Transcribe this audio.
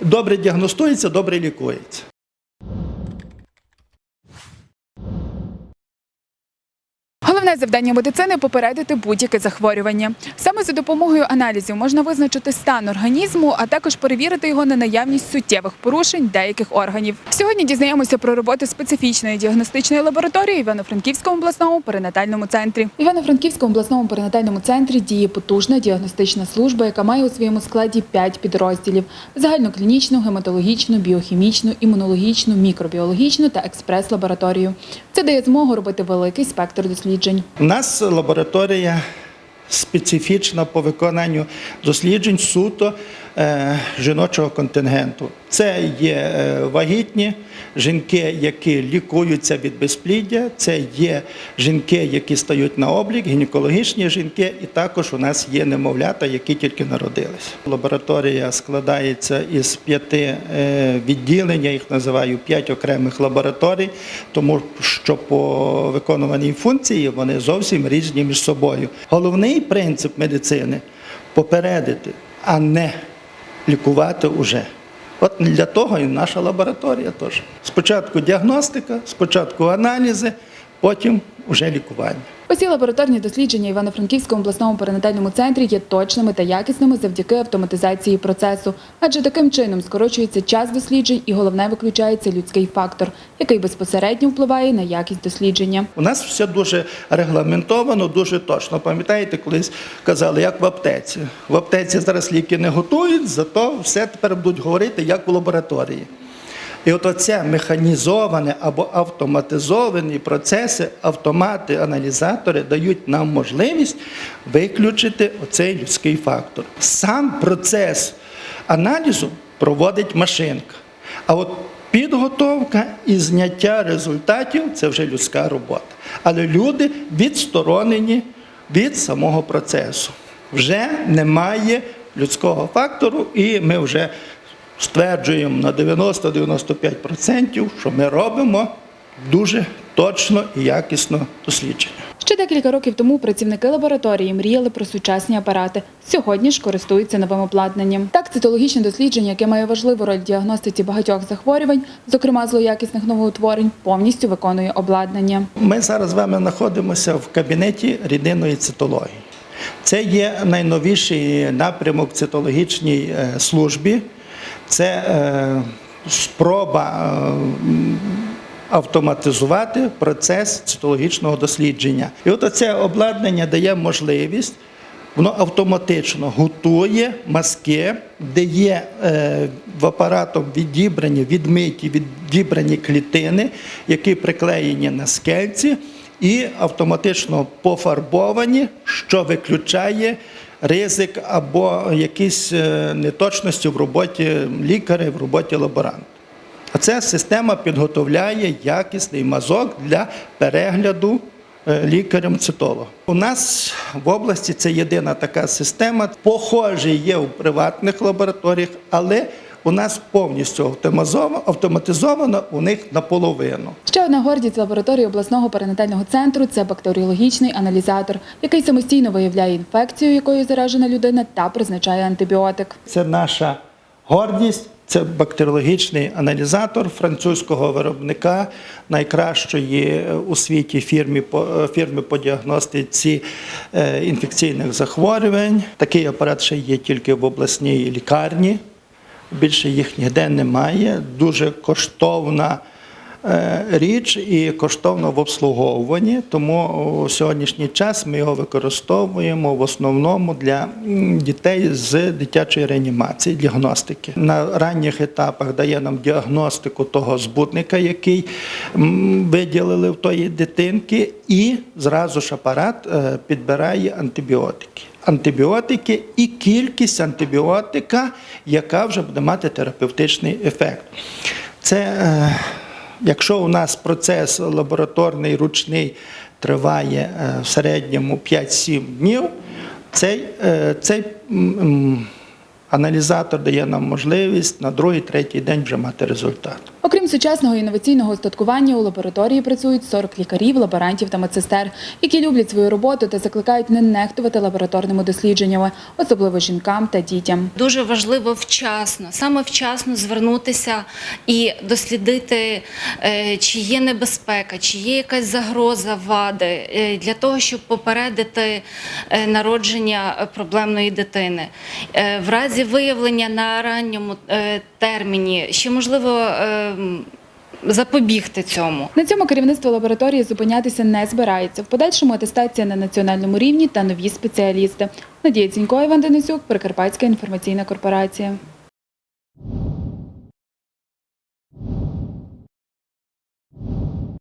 Добре діагностується, добре лікується. Головне завдання медицини попередити будь-яке захворювання. Саме за допомогою аналізів можна визначити стан організму, а також перевірити його на наявність суттєвих порушень деяких органів. Сьогодні дізнаємося про роботу специфічної діагностичної лабораторії в Івано-Франківському обласному перинатальному центрі. В Івано-Франківському обласному перинатальному центрі діє потужна діагностична служба, яка має у своєму складі п'ять підрозділів: загальноклінічну, гематологічну, біохімічну, імунологічну, мікробіологічну та експрес-лабораторію. Це дає змогу робити великий спектр досліджень. У нас лабораторія специфічна по виконанню досліджень суто е, жіночого контингенту. Це є е, вагітні жінки, які лікуються від безпліддя, це є жінки, які стають на облік, гінекологічні жінки, і також у нас є немовлята, які тільки народились. Лабораторія складається із п'яти е, відділень, я їх називаю п'ять окремих лабораторій, тому що по виконуваній функції вони зовсім різні між собою. Головний принцип медицини попередити, а не лікувати уже. От для того і наша лабораторія теж. Спочатку діагностика, спочатку аналізи, потім вже лікування. Усі лабораторні дослідження Івано-Франківському обласному перинатальному центрі є точними та якісними завдяки автоматизації процесу, адже таким чином скорочується час досліджень і головне виключається людський фактор, який безпосередньо впливає на якість дослідження. У нас все дуже регламентовано, дуже точно. Пам'ятаєте, колись казали, як в аптеці. В аптеці зараз ліки не готують, зато все тепер будуть говорити, як в лабораторії. І от оце механізоване або автоматизовані процеси, автомати, аналізатори дають нам можливість виключити оцей людський фактор. Сам процес аналізу проводить машинка. А от підготовка і зняття результатів це вже людська робота. Але люди відсторонені від самого процесу. Вже немає людського фактору, і ми вже стверджуємо на 90-95%, що ми робимо дуже точно і якісно дослідження. Ще декілька років тому працівники лабораторії мріяли про сучасні апарати. Сьогодні ж користуються новим обладнанням. Так, цитологічне дослідження, яке має важливу роль в діагностиці багатьох захворювань, зокрема злоякісних новоутворень, повністю виконує обладнання. Ми зараз з вами знаходимося в кабінеті рідинної цитології. Це є найновіший напрямок в цитологічній е, службі. Це е, спроба е, автоматизувати процес цитологічного дослідження. І от це обладнання дає можливість. Воно автоматично готує мазки, де є е, в апаратом відібрані, відмиті, відібрані клітини, які приклеєні на скельці, і автоматично пофарбовані, що виключає ризик або якісь е, неточності в роботі лікаря, в роботі лаборанта. А ця система підготовляє якісний мазок для перегляду е, лікарем-цитологом. У нас в області це єдина така система. Похожі є у приватних лабораторіях, але у нас повністю автоматизовано, у них наполовину. Ще одна гордість лабораторії обласного перинатального центру це бактеріологічний аналізатор, який самостійно виявляє інфекцію, якою заражена людина, та призначає антибіотик. Це наша гордість. Це бактеріологічний аналізатор французького виробника, найкращої у світі фірми по, фірми по діагностиці е, інфекційних захворювань. Такий апарат ще є тільки в обласній лікарні. Більше їх ніде немає. Дуже коштовна річ і коштовно в обслуговуванні. Тому у сьогоднішній час ми його використовуємо в основному для дітей з дитячої реанімації, діагностики. На ранніх етапах дає нам діагностику того збутника, який виділили в тої дитинки, і зразу ж апарат е, підбирає антибіотики антибіотики і кількість антибіотика, яка вже буде мати терапевтичний ефект. Це, е, якщо у нас процес лабораторний ручний триває е, в середньому 5-7 днів, цей, е, цей Аналізатор дає нам можливість на другий, третій день вже мати результат. Окрім сучасного інноваційного устаткування, у лабораторії працюють 40 лікарів, лаборантів та медсестер, які люблять свою роботу та закликають не нехтувати лабораторними дослідженнями, особливо жінкам та дітям. Дуже важливо вчасно, саме вчасно звернутися і дослідити, е, чи є небезпека, чи є якась загроза вади, е, для того, щоб попередити е, народження проблемної дитини. В разі виявлення на ранньому е, терміні ще можливо е, запобігти цьому. На цьому керівництво лабораторії зупинятися не збирається. В подальшому атестація на національному рівні та нові спеціалісти. Надія Цінько, Іван Денисюк, Прикарпатська інформаційна корпорація.